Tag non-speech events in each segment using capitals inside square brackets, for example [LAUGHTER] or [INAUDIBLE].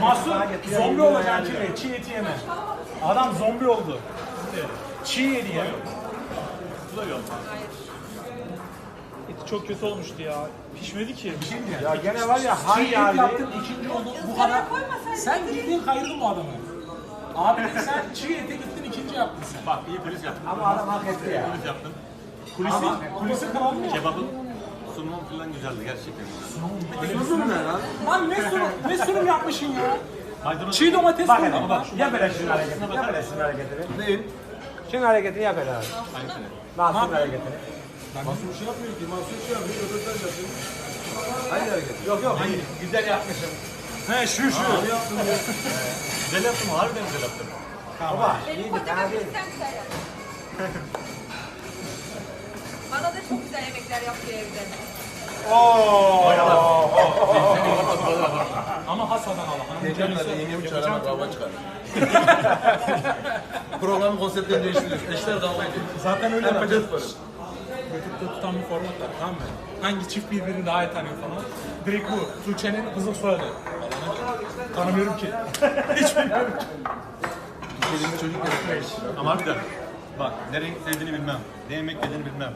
Mahsun zombi olacak ki çiğ eti yeme. Adam zombi oldu. Çiğ yedi ya. Bu da yok. Eti çok kötü olmuştu ya. Pişmedi ki. Şey Ya gene var ya Çiğ hay et geldi. yaptın ikinci oldu. Bu kadar. Sen bildiğin kayırdın bu adamı. Abi [LAUGHS] sen çiğ ete gittin ikinci yaptın sen. Bak iyi polis yaptın. Ama adam hak etti ya. Polis yaptın. Kulisi, kulisi kırıldı mı? Kebabın sunumun falan güzeldi gerçekten. Lan ne sunum, ne sunum yapmışsın ya? Maydanoz Çiğ domates Bak mi? hele bak. Yap hele şunun hareketini. Yap hele şunun hareketini. Neyin? Şunun hareketini yap hele abi. hangisini? Mahsun hareketini. Yok yok. Güzel yapmışım. He şu şu. Güzel yaptım harbiden güzel yaptım. Baba Benim iyiydi kocam fena değil. hepsinden güzel yaptı. [LAUGHS] Bana da çok güzel yemekler yaptı evde. Ama has Adanalı. Geçenlerde yengemi çağırana kavga çıkar. Programın konseptlerini değiştiriyoruz. Eşler kavga ediyor. Zaten öyle Yapacağız böyle. YouTube'da tutan bir format var tamam mı? Hangi çift birbirini daha iyi tanıyor falan. Direkt bu. Tuğçe'nin kızıl soyadı. Tanımıyorum ki. [LAUGHS] Hiç bilmiyorum ki. Kelime çocuk. Ama harbiden bak ne renk sevdiğini bilmem. Ne yemek yediğini bilmem.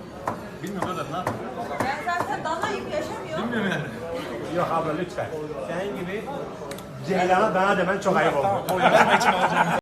Bilmiyorum kadar ne yapayım? Ben zaten danayım yaşamıyorum. Bilmiyorum yani. Yok abla lütfen. Senin gibi Ceylan'a bana demen çok ayıp oldu. O yardım için alacağım.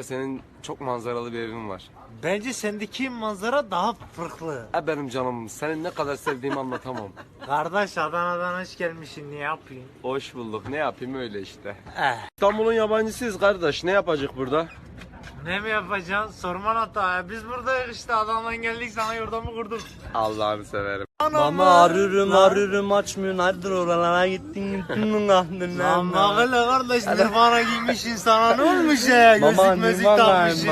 Kanka senin çok manzaralı bir evin var. Bence sendeki manzara daha farklı. E benim canım senin ne kadar sevdiğimi anlatamam. [LAUGHS] Kardeş Adana'dan hoş gelmişsin ne yapayım? Hoş bulduk ne yapayım öyle işte. Eh. İstanbul'un yabancısıyız kardeş ne yapacak burada? Ne mi yapacaksın? Sorman hata. Biz buradayız işte Adana'dan geldik sana yurdamı kurduk. Allah'ını severim. Mama arıyorum arıyorum açmıyorsun hadi oralara gittin gittin aklına. Lan bakıla kardeş nirvana giymişsin sana ne olmuş ya? Gözlük müzik takmışsın.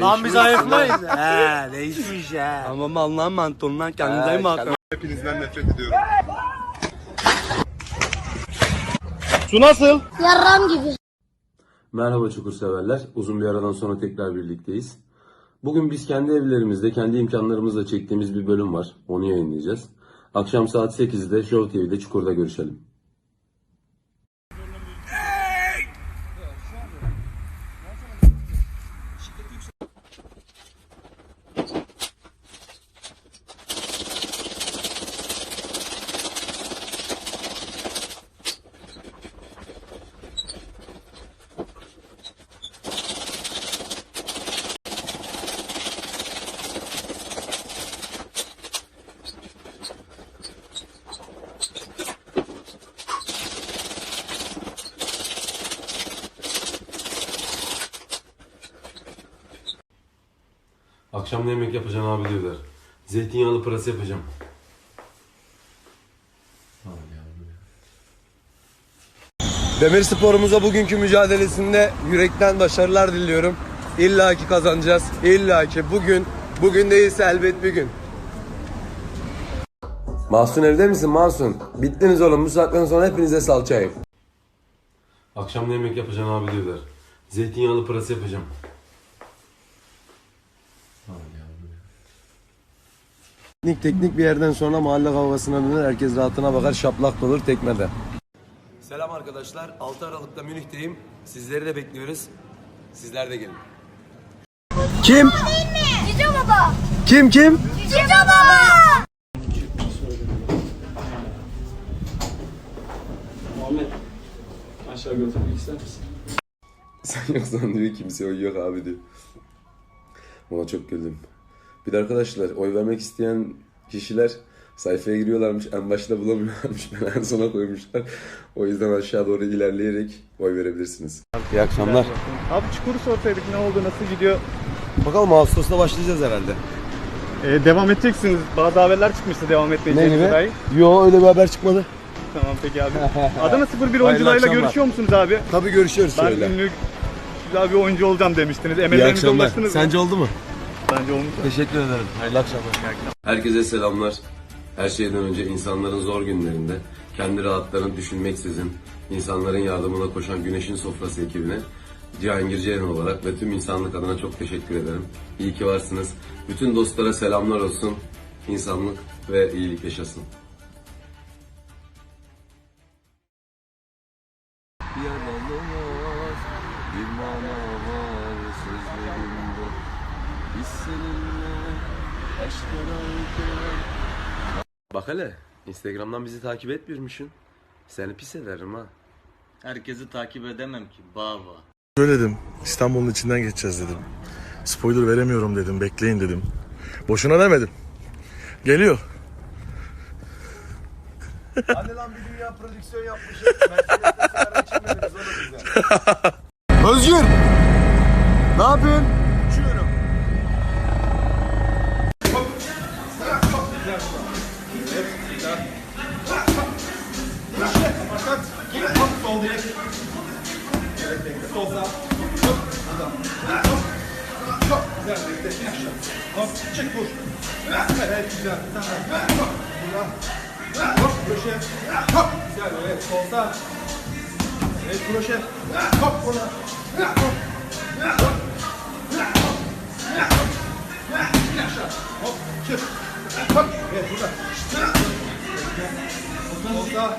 Lan biz ayıkmayız. He değişmiş he. Ama Allah'ın mantolundan kendine bak. Yarram gibi. Merhaba Çukur severler. Uzun bir aradan sonra tekrar birlikteyiz. Bugün biz kendi evlerimizde, kendi imkanlarımızla çektiğimiz bir bölüm var. Onu yayınlayacağız. Akşam saat 8'de Show TV'de Çukur'da görüşelim. Akşam ne yemek yapacaksın abi diyorlar. Zeytinyağlı pırasa yapacağım. Demir sporumuza bugünkü mücadelesinde yürekten başarılar diliyorum. İlla ki kazanacağız. İlla ki bugün, bugün değilse elbet bir gün. Mahsun evde misin Mahsun? Bittiniz oğlum bu saatten sonra hepinize salça ayıp. Akşam ne yemek yapacaksın abi diyorlar. Zeytinyağlı pırasa yapacağım. Teknik teknik bir yerden sonra mahalle kavgasına döner. Herkes rahatına bakar. Şaplak olur tekmede. Selam arkadaşlar. 6 Aralık'ta Münih'teyim. Sizleri de bekliyoruz. Sizler de gelin. Kim? Cici baba. Kim kim? Cici baba. Sen yoksan diyor kimse uyuyor abi diyor. Ona çok güldüm. Bir de arkadaşlar oy vermek isteyen kişiler sayfaya giriyorlarmış. En başta bulamıyorlarmış. [LAUGHS] Ben en sona koymuşlar. O yüzden aşağı doğru ilerleyerek oy verebilirsiniz. İyi akşamlar. Abi çukuru sorsaydık ne oldu, nasıl gidiyor? Bakalım Ağustos'ta başlayacağız herhalde. Ee, devam edeceksiniz. Bazı haberler çıkmıştı devam etmeyeceğinize dair. Yo öyle bir haber çıkmadı. Tamam peki abi. [LAUGHS] Adana 01 Hayırlı oyuncularıyla akşamlar. görüşüyor musunuz abi? Tabii görüşüyoruz Ben şöyle. ünlü güzel bir oyuncu olacağım demiştiniz. İyi Emellerinize akşamlar. ulaştınız mı? Sence oldu mu? Bence olmuş. Teşekkür ederim. Hayırlı akşamlar. Herkese selamlar. Her şeyden önce insanların zor günlerinde kendi rahatlarını düşünmeksizin insanların yardımına koşan Güneşin Sofrası ekibine Cihangir Ceyhan olarak ve tüm insanlık adına çok teşekkür ederim. İyi ki varsınız. Bütün dostlara selamlar olsun. İnsanlık ve iyilik yaşasın. Biz seninle Bak hele, Instagram'dan bizi takip etmiyormuşsun. Seni pis ederim ha. Herkesi takip edemem ki baba. Söyledim. İstanbul'un içinden geçeceğiz dedim. Spoiler veremiyorum dedim. Bekleyin dedim. Boşuna demedim. Geliyor. Hadi lan bir dünya prodüksiyon yapmışız. Mercedes'te sigara içmediniz oğlum bize. Özgür! Ne yapıyorsun? Sol direkt. Evet bekle. Sol sağ. Hop. Adam. Hop. Hop. Güzel bekle. İn aşağı. Hop. Çık vur. Evet güzel. Bir tane daha. Hop. Burada. Hop. Kroşe. Hop. Güzel. Evet. Sol sağ. Evet kroşe. Hop. Buna. Hop. Hop. İn aşağı. Hop. Çık. Hop. Evet burada. Sol sağ.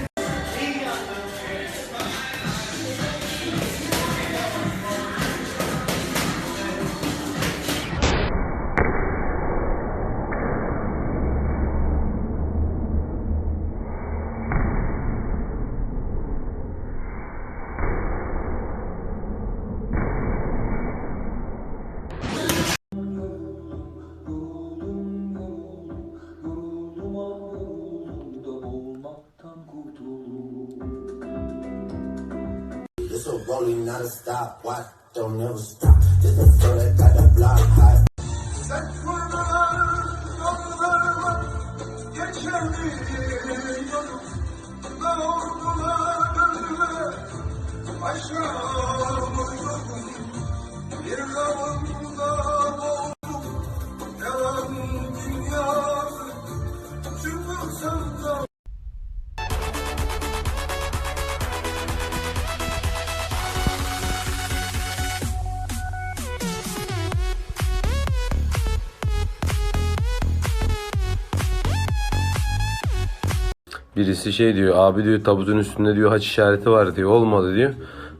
not a stop. Watch, don't never stop. This the flow that got the block hot. Birisi şey diyor, abi diyor tabutun üstünde diyor haç işareti var diyor, olmadı diyor.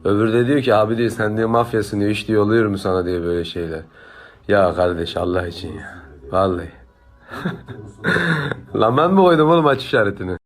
Öbürü de diyor ki abi diyor sen diyor mafyasın diyor, hiç diyor oluyor mu sana diye böyle şeyler. Ya kardeş Allah için ya, vallahi. [LAUGHS] Lan ben mi koydum oğlum haç işaretini?